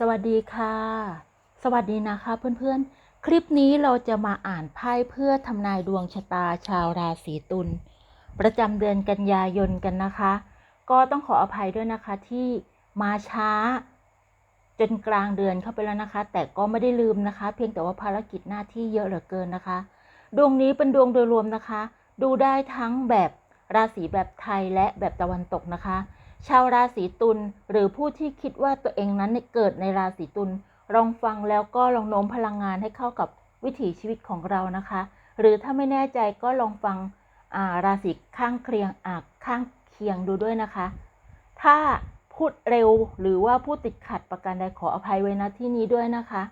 สวัสดีค่ะ สวัสดีนะคะเพื่อนๆ คลิปนี้เราจะมาอ่านไพ่เพื่อทำนายดวงชะตาชาวราศีตุลประจำเดือนกันยายนกันนะคะ ก็ต้องขออภัยด้วยนะคะที่มาช้า จนกลางเดือนเข้าไปแล้วนะคะ แต่ก็ไม่ได้ลืมนะคะ เพียงแต่ว่าภารกิจหน้าที่เยอะเหลือเกินนะคะ ดวงนี้เป็นดวงโดยรวมนะคะ ดูได้ทั้งแบบราศีแบบไทยและแบบตะวันตกนะคะ ชาวราศีตุลหรือผู้ที่คิดว่าตัวเองนั้นเกิดในราศีตุลลองฟังแล้วก็ลองโน้มพลังงานให้เข้ากับวิถีชีวิตของเรานะคะ หรือถ้าไม่แน่ใจก็ลองฟังาราศีข้างเคียงอข้างเคียงดูด้วยนะคะ ถ้าพูดเร็วหรือว่าพูดติดขัดประการใดขออภัยไว้ณที่นี้ด้วยนะคะ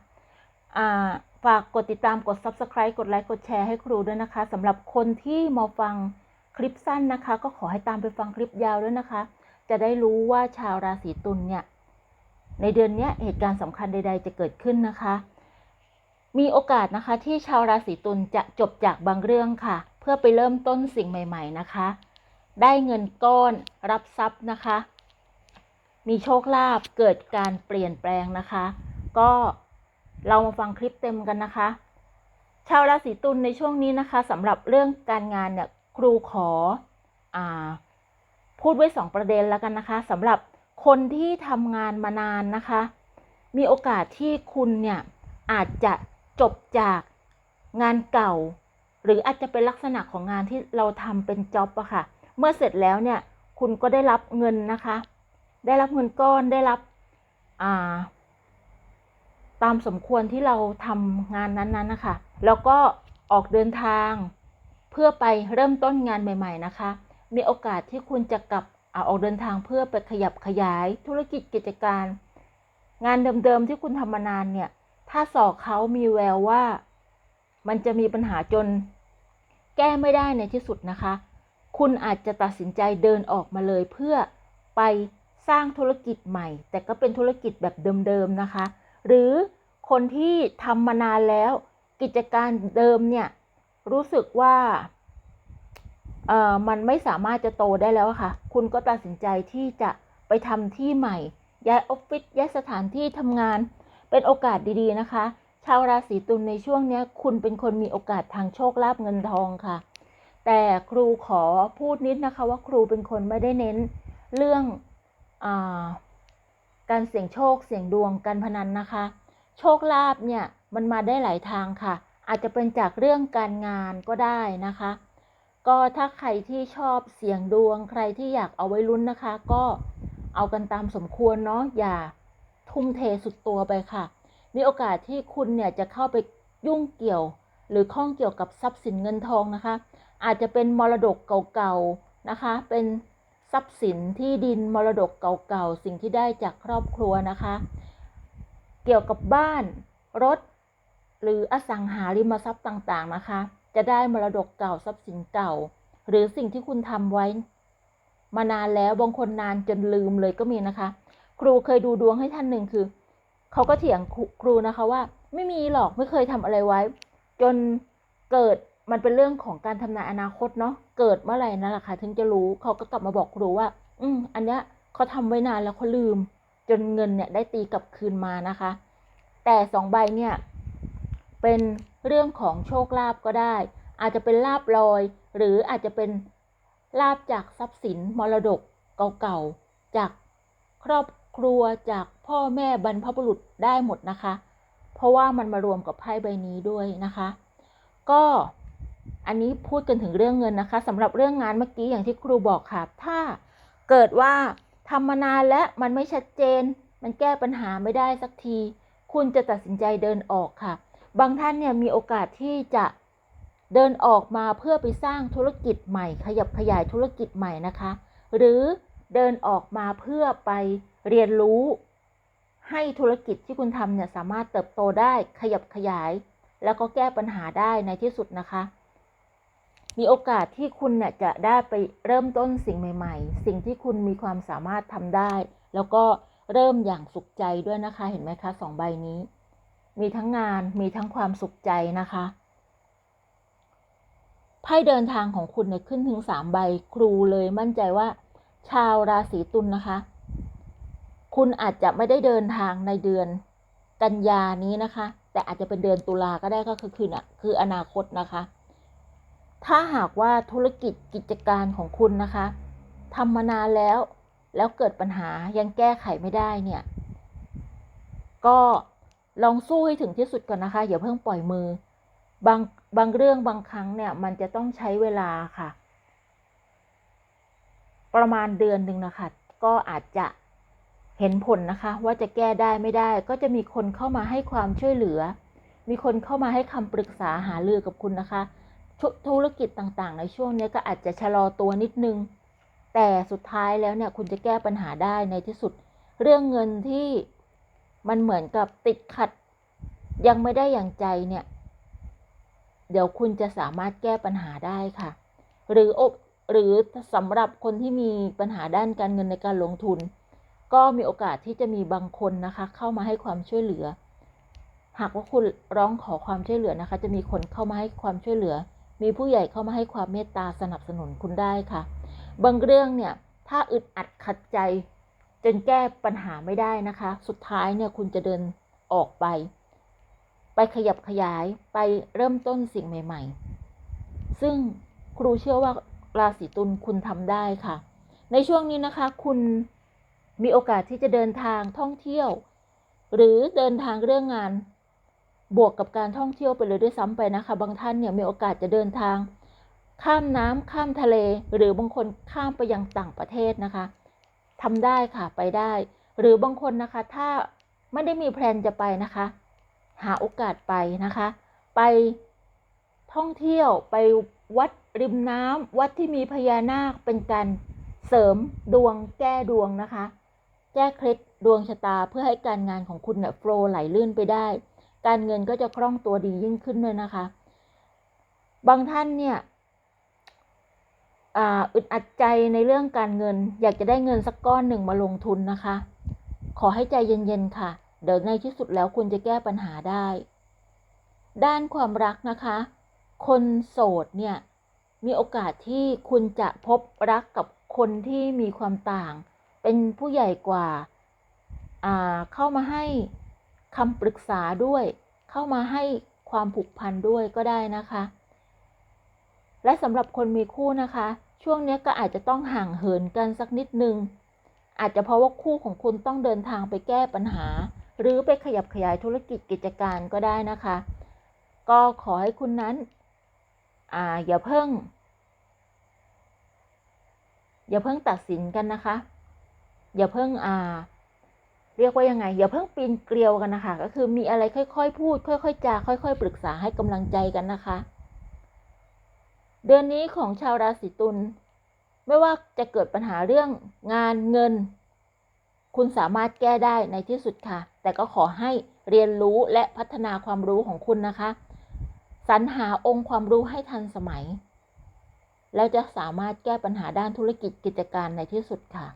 าฝากกดติดตามกด subscribe กดไลค์กดแชร์ให้ครูด้วยนะคะสำหรับคนที่มาฟังคลิปสั้นนะคะ ก็ขอให้ตามไปฟังคลิปยาวด้วยนะคะ จะได้รู้ว่าชาวราศีตุลเนี่ยในเดือนนี้เหตุการณ์สำคัญใด ๆ จะเกิดขึ้นนะคะ มีโอกาสนะคะที่ชาวราศีตุลจะจบจากบางเรื่องค่ะ เพื่อไปเริ่มต้นสิ่งใหม่ ๆนะคะ ได้เงินก้อนรับทรัพย์นะคะ มีโชคลาภเกิดการเปลี่ยนแปลงนะคะ ก็เรามาฟังคลิปเต็มกันนะคะ ชาวราศีตุลในช่วงนี้นะคะสำหรับเรื่องการงานเนี่ยครูขออ่า พูดไว้สองประเด็นแล้วกันนะคะสำหรับคนที่ทำงานมานานนะคะ มีโอกาสที่คุณเนี่ยอาจจะจบจากงานเก่า หรืออาจจะเป็นลักษณะของงานที่เราทำเป็นจ็อบอะค่ะ เมื่อเสร็จแล้วเนี่ยคุณก็ได้รับเงินนะคะ ได้รับเงินก้อนได้รับอ่าตามสมควรที่เราทำงานนั้นๆนะคะ แล้วก็ออกเดินทางเพื่อไปเริ่มต้นงานใหม่ ๆ นะคะ มีโอกาสที่คุณจะกลับอาออกเดินทางเพื่อไปขยับขยายธุรกิจกิจการ งานเดิมๆที่คุณทำมานานเนี่ย ถ้าสอกเขามีแววว่า มันจะมีปัญหาจน แก้ไม่ได้ในที่สุดนะคะ คุณอาจจะตัดสินใจเดินออกมาเลยเพื่อไปสร้างธุรกิจใหม่ แต่ก็เป็นธุรกิจแบบเดิมๆนะคะ หรือคนที่ทำมานานแล้ว กิจการเดิมเนี่ยรู้สึกว่า เอ่อมันไม่สามารถจะโตได้แล้วค่ะ คุณก็ตัดสินใจที่จะไปทำที่ใหม่ ย้ายออฟฟิศย้ายสถานที่ทำงาน เป็นโอกาสดีๆนะคะ ชาวราศีตุลในช่วงนี้คุณเป็นคนมีโอกาสทางโชคลาภเงินทองค่ะ แต่ครูขอพูดนิดนะคะว่าครูเป็นคนไม่ได้เน้นเรื่องอาการเสี่ยงโชคเสี่ยงดวงการพนันนะคะ โชคลาภเนี่ยมันมาได้หลายทางค่ะ อาจจะเป็นจากเรื่องการงานก็ได้นะคะ ก็ถ้าใครที่ชอบเสี่ยงดวง ใครที่อยากเอาไว้ลุ้นนะคะ ก็เอากันตามสมควรเนาะอย่าทุ่มเทสุดตัวไปค่ะ มีโอกาสที่คุณเนี่ยจะเข้าไปยุ่งเกี่ยว หรือข้องเกี่ยวกับทรัพย์สินเงินทองนะคะ อาจจะเป็นมรดกเก่าๆนะคะ เป็นทรัพย์สินที่ดินมรดกเก่าๆสิ่งที่ได้จากครอบครัวนะคะ เกี่ยวกับบ้านรถ หรืออสังหาริมทรัพย์ต่างๆนะคะ จะได้มรดกเก่าทรัพย์สินเก่า หรือสิ่งที่คุณทำไว้ มานานแล้วบางคนนานจนลืมเลยก็มีนะคะ ครูเคยดูดวงให้ท่านหนึ่งคือเขาก็เถียงครูนะคะว่า ไม่มีหรอกไม่เคยทำอะไรไว้ จนเกิดมันเป็นเรื่องของการทำนายอนาคตเนาะเกิดเมื่อไหร่นั่นแหละค่ะถึงจะรู้เขาก็กลับมาบอกครูว่า อืมอันเนี้ยเขาทำไว้นานแล้วเขาลืม จนเงินเนี่ยได้ตีกลับคืนมานะคะ แต่สองใบเนี่ยเป็น เรื่องของโชคลาภก็ได้ อาจจะเป็นลาบลอย หรืออาจจะเป็นลาบจากทรัพย์สินมรดกเก่าๆ จากครอบครัวจากพ่อแม่บรรพบุรุษได้หมดนะคะ เพราะว่ามันมารวมกับไพ่ใบนี้ด้วยนะคะ ก็อันนี้พูดกันถึงเรื่องเงินนะคะสำหรับเรื่องงานเมื่อกี้อย่างที่ครูบอกค่ะ ถ้าเกิดว่าทำมานานและมันไม่ชัดเจน มันแก้ปัญหาไม่ได้สักที คุณจะตัดสินใจเดินออกค่ะ บางท่านเนี่ยมีโอกาสที่จะเดินออกมาเพื่อไปสร้างธุรกิจใหม่ ขยับขยายธุรกิจใหม่นะคะ หรือเดินออกมาเพื่อไปเรียนรู้ ให้ธุรกิจที่คุณทำเนี่ยสามารถเติบโตได้ขยับขยาย แล้วก็แก้ปัญหาได้ในที่สุดนะคะ มีโอกาสที่คุณเนี่ยจะได้ไปเริ่มต้นสิ่งใหม่ ๆ สิ่งที่คุณมีความสามารถทำได้ แล้วก็เริ่มอย่างสุขใจด้วยนะคะ เห็นไหมคะสองใบนี้ มีทั้งงานมีทั้งความสุขใจนะคะไพ่เดินทางของคุณเนี่ยขึ้นถึงสามใบครูเลยมั่นใจว่า ชาวราศีตุลนนะคะ คุณอาจจะไม่ได้เดินทางในเดือนกันยานี้นะคะ แต่อาจจะเป็นเดือนตุลาก็ได้ก็คือคือนะคืออนาคตนะคะ ถ้าหากว่าธุรกิจกิจการของคุณนะคะทำมานานแล้วแล้วเกิดปัญหายังแก้ไขไม่ได้เนี่ย ก็ ลองสู้ให้ถึงที่สุดก่อนนะคะ อย่าเพิ่งปล่อยมือ บางบางเรื่องบางครั้งเนี่ย มันจะต้องใช้เวลาค่ะ ประมาณเดือนหนึ่งนะคะ ก็อาจจะเห็นผลนะคะ ว่าจะแก้ได้ไม่ได้ ก็จะมีคนเข้ามาให้ความช่วยเหลือ มีคนเข้ามาให้คำปรึกษาหารือกับคุณนะคะ ธุธุรกิจต่างๆ ในช่วงนี้ก็อาจจะชะลอตัวนิดนึง แต่สุดท้ายแล้วเนี่ยคุณจะแก้ปัญหาได้ในที่สุด เรื่องเงินที่ มันเหมือนกับติดขัด ยังไม่ได้อย่างใจเนี่ย เดี๋ยวคุณจะสามารถแก้ปัญหาได้ค่ะ หรืออบหรือสำหรับคนที่มีปัญหาด้านการเงินในการลงทุน ก็มีโอกาสที่จะมีบางคนนะคะ เข้ามาให้ความช่วยเหลือ หากว่าคุณร้องขอความช่วยเหลือนะคะ จะมีคนเข้ามาให้ความช่วยเหลือ มีผู้ใหญ่เข้ามาให้ความเมตตาสนับสนุนคุณได้ค่ะ บางเรื่องเนี่ยถ้าอึดอัดขัดใจ จนแก้ปัญหาไม่ได้นะคะ สุดท้ายเนี่ยคุณจะเดินออกไป ไปขยับขยายไปเริ่มต้นสิ่งใหม่ ๆ ซึ่งครูเชื่อว่าราศีตุลคุณทำได้ค่ะ ในช่วงนี้นะคะ คุณมีโอกาสที่จะเดินทางท่องเที่ยว หรือเดินทางเรื่องงานบวกกับการท่องเที่ยวไปเลยด้วยซ้ำไปนะคะ บางท่านเนี่ยมีโอกาสจะเดินทาง ข้ามน้ำข้ามทะเล หรือบางคนข้ามไปยังต่างประเทศนะคะ ทำได้ค่ะไปได้ หรือบางคนนะคะถ้าไม่ได้มีแพลนจะไปนะคะ หาโอกาสไปนะคะ ไปท่องเที่ยวไปวัดริมน้ำวัดที่มีพญานาคเป็นการเสริมดวงแก้ดวงนะคะ แก้เคล็ดดวงชะตาเพื่อให้การงานของคุณเนี่ยโฟล์ไหลลื่นไปได้ การเงินก็จะคล่องตัวดียิ่งขึ้นด้วยนะคะ บางท่านเนี่ย อึดอัดใจในเรื่องการเงิน อยากจะได้เงินสักก้อนหนึ่งมาลงทุนนะคะ ขอให้ใจเย็นๆค่ะ เดี๋ยวในที่สุดแล้วคุณจะแก้ปัญหาได้ ด้านความรักนะคะ คนโสดเนี่ยมีโอกาสที่คุณจะพบรักกับคนที่มีความต่าง เป็นผู้ใหญ่กว่าอ่าเข้ามาให้คำปรึกษาด้วย เข้ามาให้ความผูกพันด้วยก็ได้นะคะ และสำหรับคนมีคู่นะคะ ช่วงนี้ก็อาจจะต้องห่างเหินกันสักนิดนึง อาจจะเพราะว่าคู่ของคุณต้องเดินทางไปแก้ปัญหา หรือไปขยับขยายธุรกิจกิจการก็ได้นะคะ ก็ขอให้คุณนั้นออย่าเพิ่ง อย่าเพิ่งตัดสินกันนะคะ อย่าเพิ่งอ่าเรียกว่ายังไง อย่าเพิ่งปีนเกลียวกันนะคะ ก็คือมีอะไรค่อยๆ พูด ค่อยๆจาค่อย ๆ ปรึกษาให้กำลังใจกันนะคะ เดือนนี้ของชาวราศีตุลไม่ว่าจะเกิดปัญหาเรื่องงานเงิน คุณสามารถแก้ได้ในที่สุดค่ะ แต่ก็ขอให้เรียนรู้และพัฒนาความรู้ของคุณนะคะ สรรหาองค์ความรู้ให้ทันสมัย แล้วจะสามารถแก้ปัญหาด้านธุรกิจกิจการในที่สุดค่ะ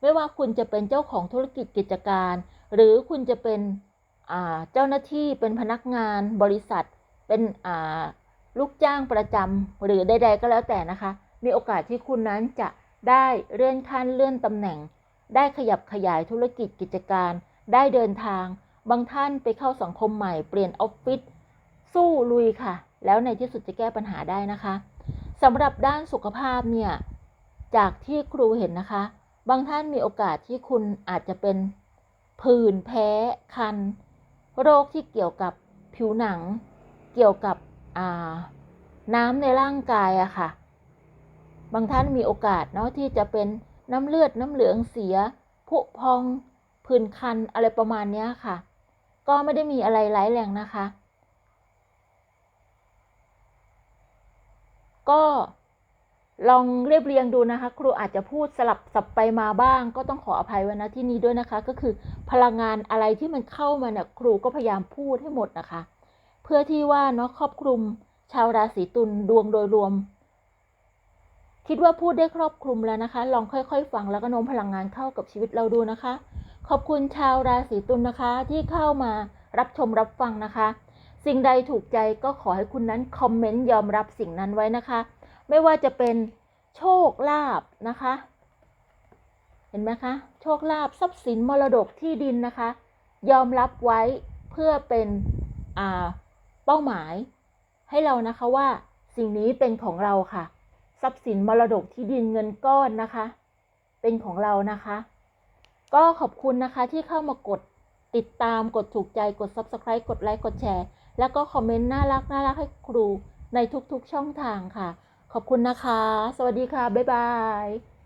ไม่ว่าคุณจะเป็นเจ้าของธุรกิจกิจการ หรือคุณจะเป็นเจ้าหน้าที่เป็นพนักงานบริษัท เป็น ลูกจ้างประจำหรือใด ๆ ก็แล้วแต่นะคะ มีโอกาสที่คุณนั้นจะได้เลื่อนขั้นเลื่อนตำแหน่ง ได้ขยับขยายธุรกิจกิจการ ได้เดินทาง บางท่านไปเข้าสังคมใหม่เปลี่ยนออฟฟิศสู้ลุยค่ะ แล้วในที่สุดจะแก้ปัญหาได้นะคะสำหรับด้านสุขภาพเนี่ยจากที่ครูเห็นนะคะ บางท่านมีโอกาสที่คุณอาจจะเป็นผื่นแพ้คัน โรคที่เกี่ยวกับผิวหนัง เกี่ยวกับ น้ำในร่างกายอะค่ะ บางท่านมีโอกาสเนาะที่จะเป็นน้ำเลือดน้ำเหลืองเสียผุพองผื่นคันอะไรประมาณนี้ค่ะ ก็ไม่ได้มีอะไรร้ายแรงนะคะ ก็ลองเรียบเรียงดูนะคะ ครูอาจจะพูดสลับสับไปมาบ้าง ก็ต้องขออภัยไว้นะที่นี้ด้วยนะคะ ก็คือพลังงานอะไรที่มันเข้ามาเนี่ยครูก็พยายามพูดให้หมดนะคะ พื่อที่ว่าเนาะครอบคลุมชาวราศีตุลดวงโดยรวม คิดว่าพูดได้ครอบคลุมแล้วนะคะ ลองค่อยๆ ฟังแล้วก็โน้มพลังงานเข้ากับชีวิตเราดูนะคะ ขอบคุณชาวราศีตุลนะคะ ที่เข้ามารับชมรับฟังนะคะ สิ่งใดถูกใจก็ขอให้คุณนั้นคอมเมนต์ยอมรับสิ่งนั้นไว้นะคะ ไม่ว่าจะเป็นโชคลาภนะคะ เห็นไหมคะ โชคลาภทรัพย์สินมรดกที่ดินนะคะ ยอมรับไว้เพื่อเป็นอ่า เป้าหมาย ให้เรานะคะว่าสิ่งนี้เป็นของเราค่ะ ทรัพย์สินมรดกที่ดินเงินก้อนนะคะ เป็นของเรานะคะ ก็ขอบคุณนะคะที่เข้ามากดติดตามกดถูกใจกด subscribe กดไลค์กดแชร์ แล้วก็คอมเมนต์น่ารักน่ารักให้ครูในทุกๆช่องทางค่ะ ขอบคุณนะคะ สวัสดีค่ะ บ๊ายบาย